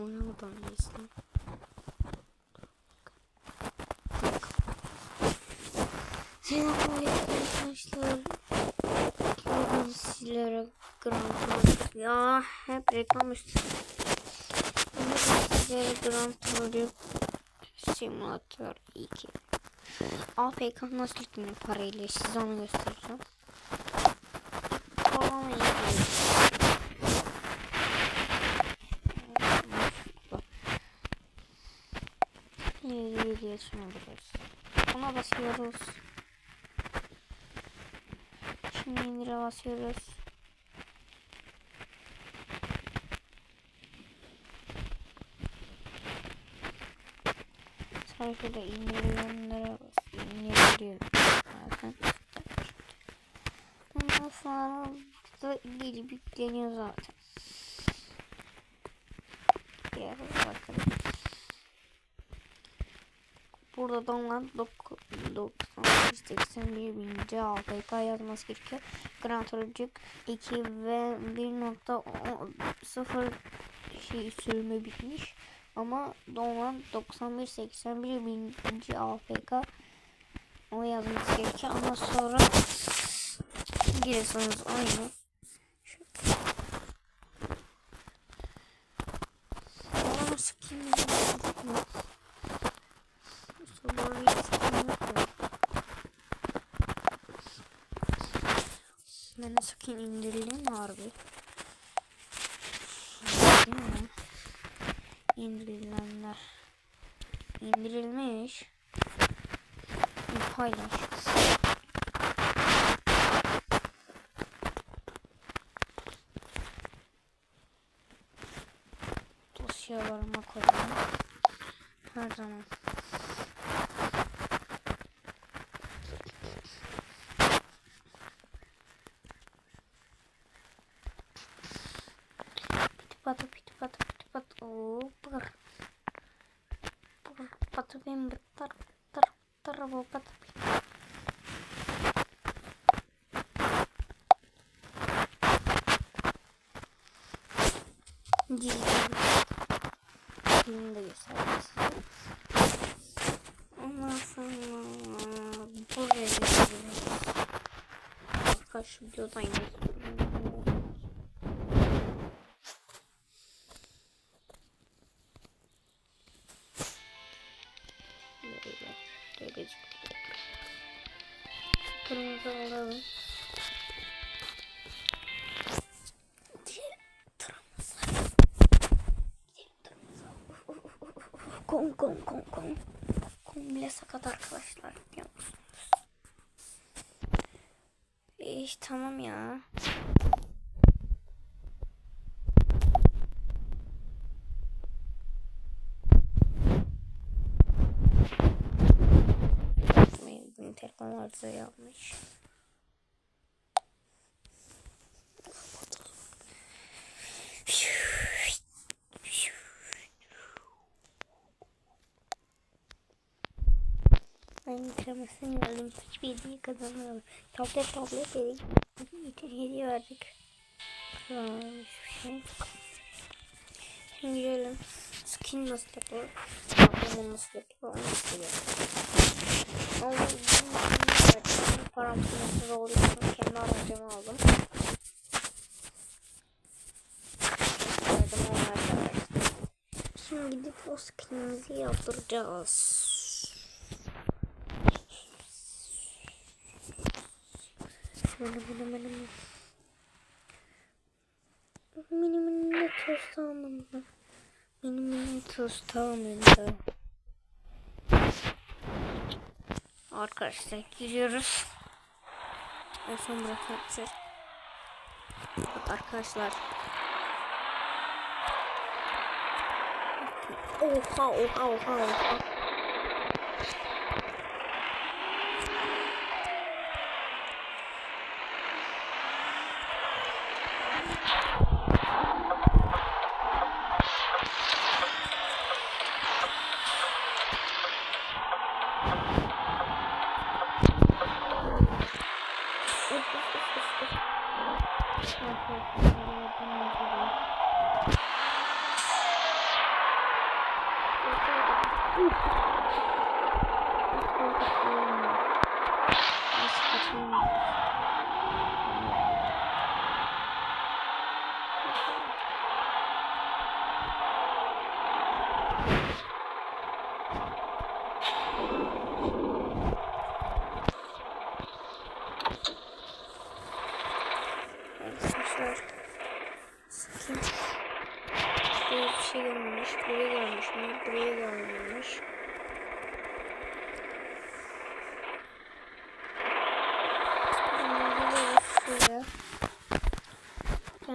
kameradan izle. Selam arkadaşlar. Bugün sizlere Grand Turismo ya hep reklam üstü. Bugün sizlere Grand Turismo Simulator 2. APK nasıl yüklenir parayla size onu göstereceğim. Tamam iyi. İyi geçmiyoruz. Buna basıyoruz. Şimdi indire basıyoruz. Sayfada indirilenlere. İndiriyorum. Zaten. Ondan sonra burada gelip yükleniyor zaten. Diğer bakalım. Burada download 981 bininci APK yazması gerekiyor. Gran Turismo 2 ve 1.0 şey sürümü bitmiş. Ama download 9181 bininci APK o yazması gerekiyor ama sonra giriyorsunuz. Şu- Aa, skin mi? Sabahı Ben de skin indirildi mi harbi? Değil mi? İndirilenler. İndirilmiş. Paylaş. Dosyalarıma koyayım. Her zaman. Piti patı piti patı piti patı. Oo pır. Pır patı ben bıttar bıttar bıttar bu patı piti. Cici. Şimdi de göstereyim size. Ondan sonra buraya geçebiliriz. Kaç videodan geçebiliriz. Gözüküyor. Kırmızı alalım. Kom kom kom kom. Kom bile sakat arkadaşlar biliyor musunuz? İyi tamam ya. Telefon arıza yapmış. Ben kremasını aldım. Hiçbir hediye kazanmadım. Tablet tablet dedik. Bütün hediye verdik. Kazanmamış bir şey. Şimdi görelim. Skin nasıl yapılır? Tablemo nasıl yapılır? Onu istiyorum. Param sınırsız olduğu için kendi aracımı aldım. Şimdi gidip o skinimizi yaptıracağız. Şöyle böyle böyle böyle. Mini mini tost almadı. Mini mini tost almadı. Arkadaşlar giriyoruz. En son bırakacağız. Bak arkadaşlar. Oha oha oha oha.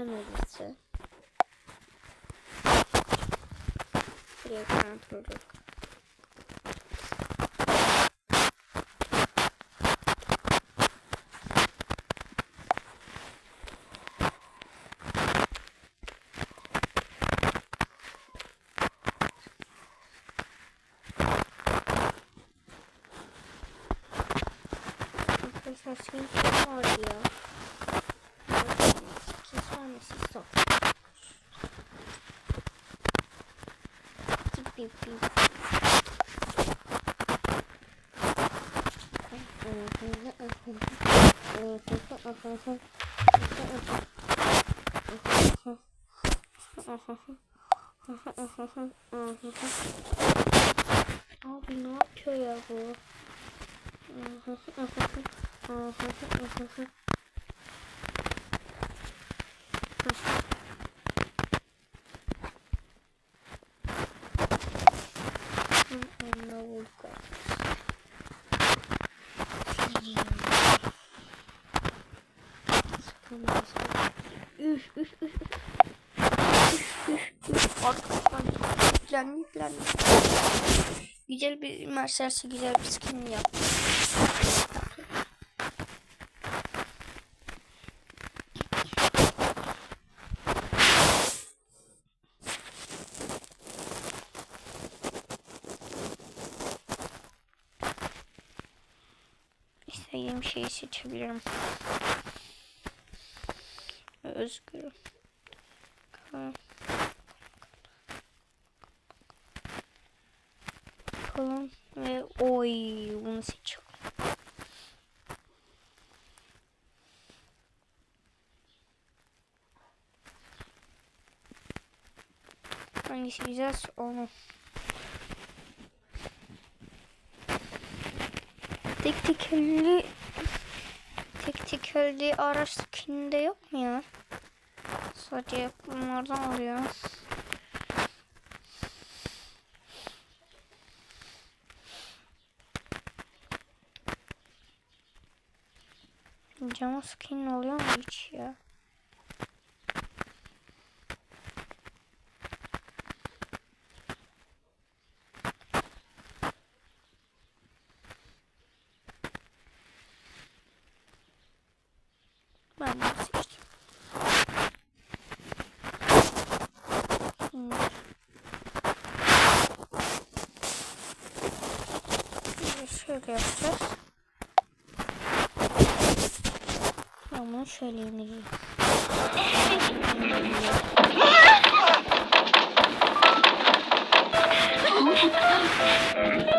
Gelmediyse. Buraya kontrol Arkadaşlar kim vardı ya? Sonrası son. Bip bip bip. Abi ne yapıyor ya bu? Üf üf üf. Üf üf üf. Arkadaşlar yüklen yüklen. Güzel bir Mercedes'e güzel bir skin yaptım. İstediğim şeyi seçebilirim. Özgürüm. Bakalım ve oy bunu seçiyorum. Hangisi güzel onu. Tek tekerli tek tekerli araç skininde yok mu ya? Sadece bunlardan alıyor. Cama skin oluyor mu hiç ya? Ben bunu seçtim. Şimdi. Şimdi şöyle yapacağız. Bunu şöyle indireyim.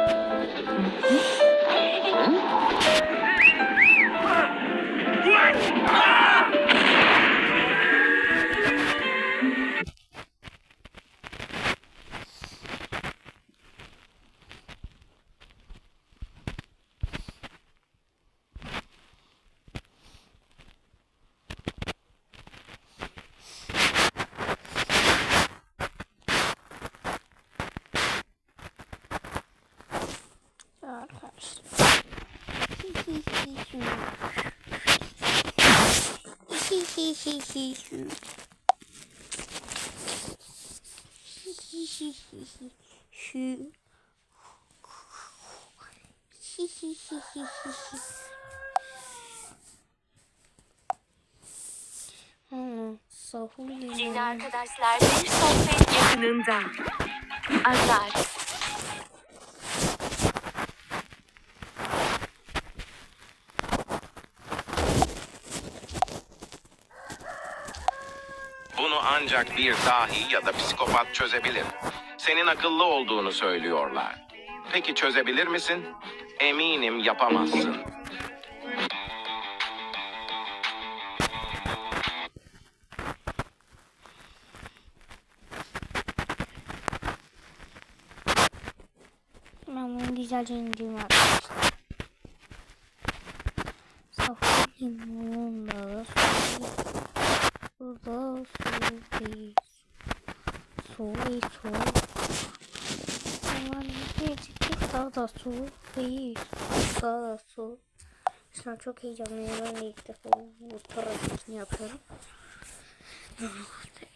Yeni yemeği. arkadaşlar bir sohbet yakınında. Azar. Bunu ancak bir dahi ya da psikopat çözebilir. Senin akıllı olduğunu söylüyorlar. Peki çözebilir misin? Eminim yapamazsın. Ben bunu güzelce indireyim değil. Su. Aman ne çıktı daha da su değil. Daha da su. Şu an çok heyecanlıyım. Ben de ilk defa bu tarafını yapıyorum.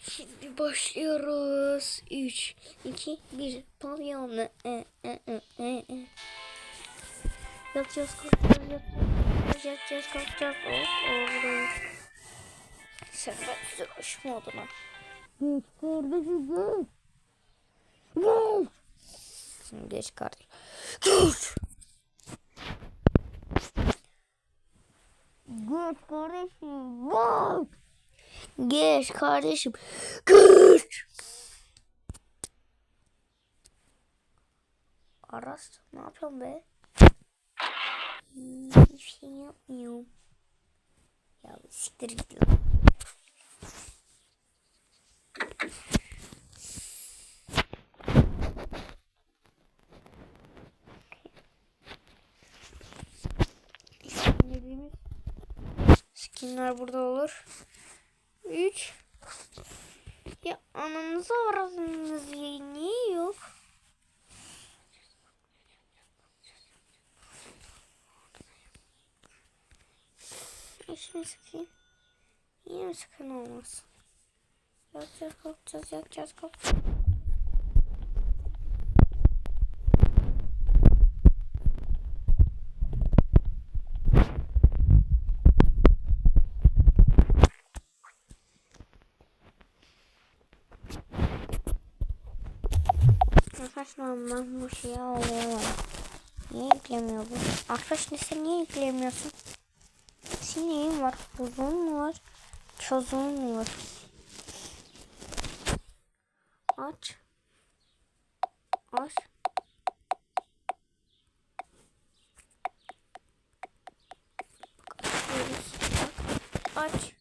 Şimdi başlıyoruz. 3, 2, 1. Pavyon. E, e, e, e, e. Yapacağız, kalkacağız, yapacağız, kalkacağız. Oh, oradayız. Sefer sürüş moduna. Geç kardeşim geç. Geç. Şimdi geç kardeşim. Geç. Geç kardeşim. Geç. Geç kardeşim. Geç. Aras ne yapıyorsun be? Hiçbir şey yapmıyorum. Ya siktir git lan. Skinler burada olur. 3 Ya ananızı avradınız niye yok? Mi sıkın olmaz? Yapacağız, kalkacağız, yapacağız, kalkacağız. Arkadaşlar ben bu şeyi alıyorum. Niye yüklemiyor bu? Arkadaş ne sen niye yüklemiyorsun? Sineğim var, buzun var, çözüm var. Aç. Aç. Aç.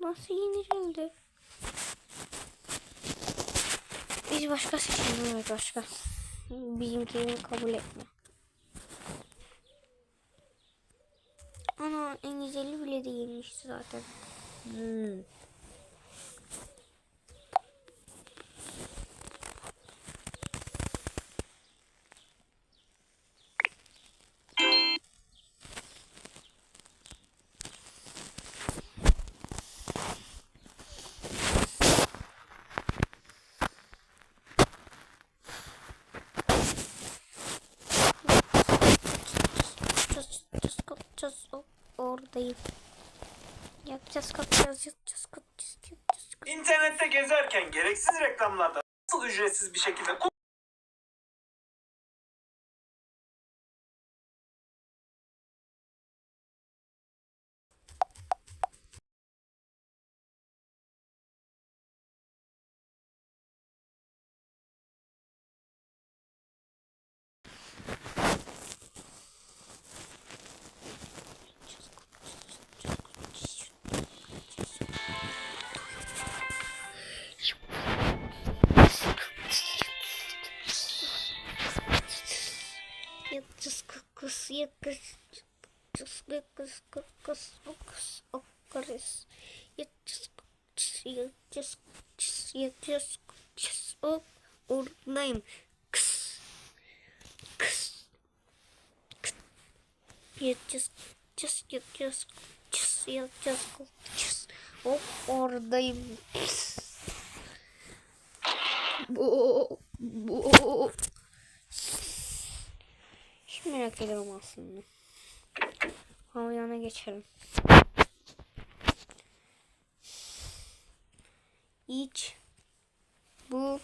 Nasıl yenildi? Biz başka evet başka. Bizimkileri kabul etme. Ana en güzeli bile değilmiş zaten. Hmm. Oradayım. Yapacağız, kalkacağız, yapacağız, yapacağız. İnternette gezerken gereksiz reklamlarda nasıl ücretsiz bir şekilde yapacağız. Yapacağız, yapacağız, kalkacağız, okus, okarız. Yapacağız, kalkacağız, yapacağız, yapacağız, kalkacağız. Hop, oradayım. Kıs, kıs. Yapacağız, yapacağız, yapacağız, yapacağız, yapacağız, kalkacağız. Hop, oradayım. Kıs. Bu, bu. Hiç merak ediyorum aslında. Havyana geçelim. İç. Bu.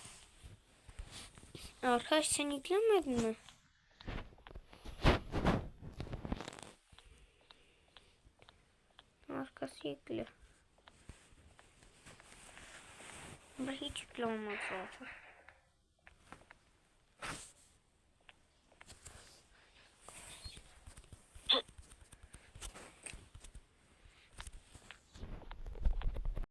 Arkadaş sen yüklenmedin mi? Arkası yüklü. Burada hiç yükle olmaz zaten.